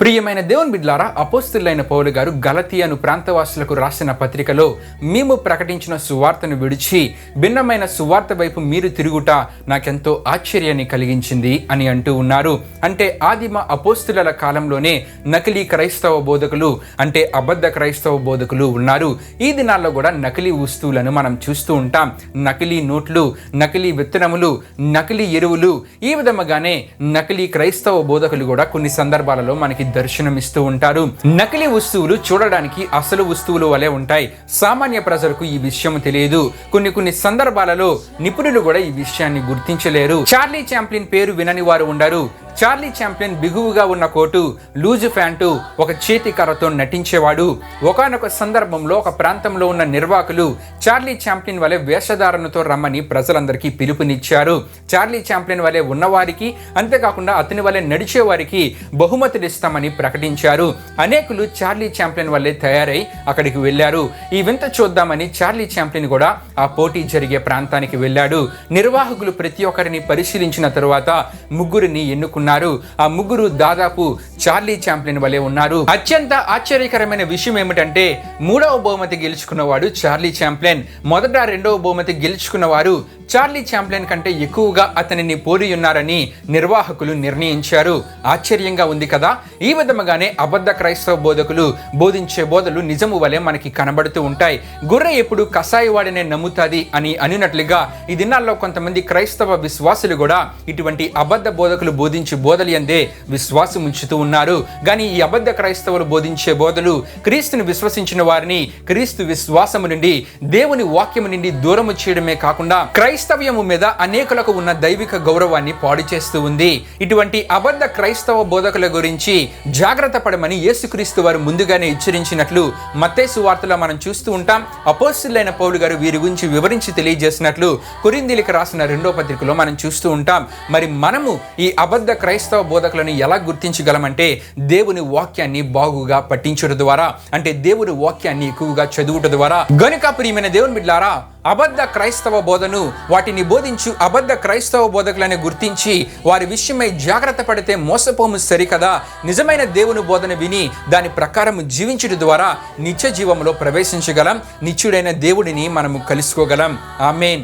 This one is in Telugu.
ప్రియమైన దేవుని బిడ్లారా అపోస్తులైన పౌలు గారు గలతీయను ప్రాంతవాసులకు రాసిన పత్రికలో మేము ప్రకటించిన సువార్తను విడిచి భిన్నమైన సువార్త వైపు మీరు తిరుగుట నాకెంతో ఆశ్చర్యాన్ని కలిగించింది అని అంటూ ఉన్నారు. అంటే ఆదిమ అపోస్తుల కాలంలోనే నకిలీ క్రైస్తవ బోధకులు అంటే అబద్ధ క్రైస్తవ బోధకులు ఉన్నారు. ఈ దినాల్లో కూడా నకిలీ వస్తువులను మనం చూస్తూ ఉంటాం. నకిలీ నోట్లు నకిలీ విత్తనములు నకిలీ ఎరువులు ఈ విధముగానే నకిలీ క్రైస్తవ బోధకులు కూడా కొన్ని సందర్భాలలో మనకి దర్శనమిస్తూ ఉంటారు. నకిలీ వస్తువులు చూడడానికి అసలు వస్తువులు వలె ఉంటాయి. సామాన్య ప్రజలకు ఈ విషయం తెలియదు. కొన్ని కొన్ని సందర్భాలలో నిపుణులు కూడా ఈ విషయాన్ని గుర్తించలేరు. చార్లీ చాంప్లిన్ పేరు వినని వారు ఉండరు. చార్లీ చాంప్లిన్ బిగువుగా ఉన్న కోటు లూజు ప్యాంటు ఒక చేతి కర్రతో నటించేవాడు. ఒకానొక సందర్భంలో ఒక ప్రాంతంలో ఉన్న నిర్వాహకులు చార్లీ చాంప్లిన్ వలె వేషధారణతో రమ్మని ప్రజలందరికీ పిలుపునిచ్చారు. చార్లీ చాంప్లిన్ వలె ఉన్నవారికి అంతేకాకుండా అతని వలె నడిచేవారికి బహుమతులు ఇస్తామని ప్రకటించారు. అనేకులు చార్లీ చాంప్లిన్ వల్లే తయారై అక్కడికి వెళ్ళారు. ఈ వింత చూద్దామని చార్లీ చాంప్లిన్ కూడా ఆ పోటీ జరిగే ప్రాంతానికి వెళ్ళాడు. నిర్వాహకులు ప్రతి ఒక్కరిని పరిశీలించిన తరువాత ముగ్గురిని ఎన్నుకున్నారు. ఆ ముగ్గురు దాదాపు చార్లీ చాంప్లిన్ వలె ఉన్నారు. అత్యంత ఆశ్చర్యకరమైన విషయం ఏమిటంటే మూడవ బహుమతి గెలుచుకున్నవాడు చార్లీ చాంప్లిన్. మొదట రెండవ బహుమతి గెలుచుకున్నవారు చార్లీ చాంప్లిన్ కంటే ఎక్కువగా అతనిని పోరి ఉన్నారని నిర్వాహకులు నిర్ణయించారు. ఆశ్చర్యంగా ఉంది కదా? ఈ విధముగానే అబద్ధ క్రైస్తవ బోధకులు బోధించే బోధలు నిజము వలె మనకి కనబడుతూ ఉంటాయి. గుర్రె ఎప్పుడు కషాయి వాడినే నమ్ముతాది అని అనినట్లుగా ఈ దినాల్లో కొంతమంది క్రైస్తవ విశ్వాసులు కూడా ఇటువంటి అబద్ధ బోధకులు బోధించి బోధలు అందే విశ్వాసం ఉంచుతూ ఉన్నారు. కానీ ఈ అబద్ధ క్రైస్తవులు బోధించే బోధలు క్రీస్తుని విశ్వసించిన వారిని క్రీస్తు విశ్వాసము నుండి దేవుని వాక్యము నుండి దూరము చేయడమే కాకుండా క్రైస్తవ్యము మీద అనేకులకు ఉన్న దైవిక గౌరవాన్ని పాడు చేస్తూ ఉంది. ఇటువంటి అబద్ధ క్రైస్తవ బోధకుల గురించి జాగ్రత్త పడమని యేసుక్రీస్తు వారు ముందుగానే హెచ్చరించినట్లు మత్తేసు వార్తలో మనం చూస్తూ ఉంటాం. అపోస్తులైన పౌలు గారు వీరి గురించి వివరించి తెలియజేసినట్లు కొరిందీలకు రాసిన రెండో పత్రికలో మనం చూస్తూ ఉంటాం. మరి మనము ఈ అబద్ధ క్రైస్తవ బోధకులను ఎలా గుర్తించగలమంటే దేవుని వాక్యాన్ని బాగుగా పట్టించడం ద్వారా అంటే దేవుని వాక్యాన్ని ఎక్కువగా చదువుట ద్వారా. గనుక ప్రియమైన దేవుని బిడ్లారా అబద్ధ క్రైస్తవ బోధను వాటిని బోధించు అబద్ధ క్రైస్తవ బోధకులని గుర్తించి వారి విషయమై జాగ్రత్త పడితే మోసపోము సరికదా? నిజమైన దేవుని బోధన విని దాని ప్రకారం జీవించడం ద్వారా నిత్య జీవంలో ప్రవేశించగలం. నిత్యుడైన దేవుడిని మనము కలుసుకోగలం. ఆమెన్.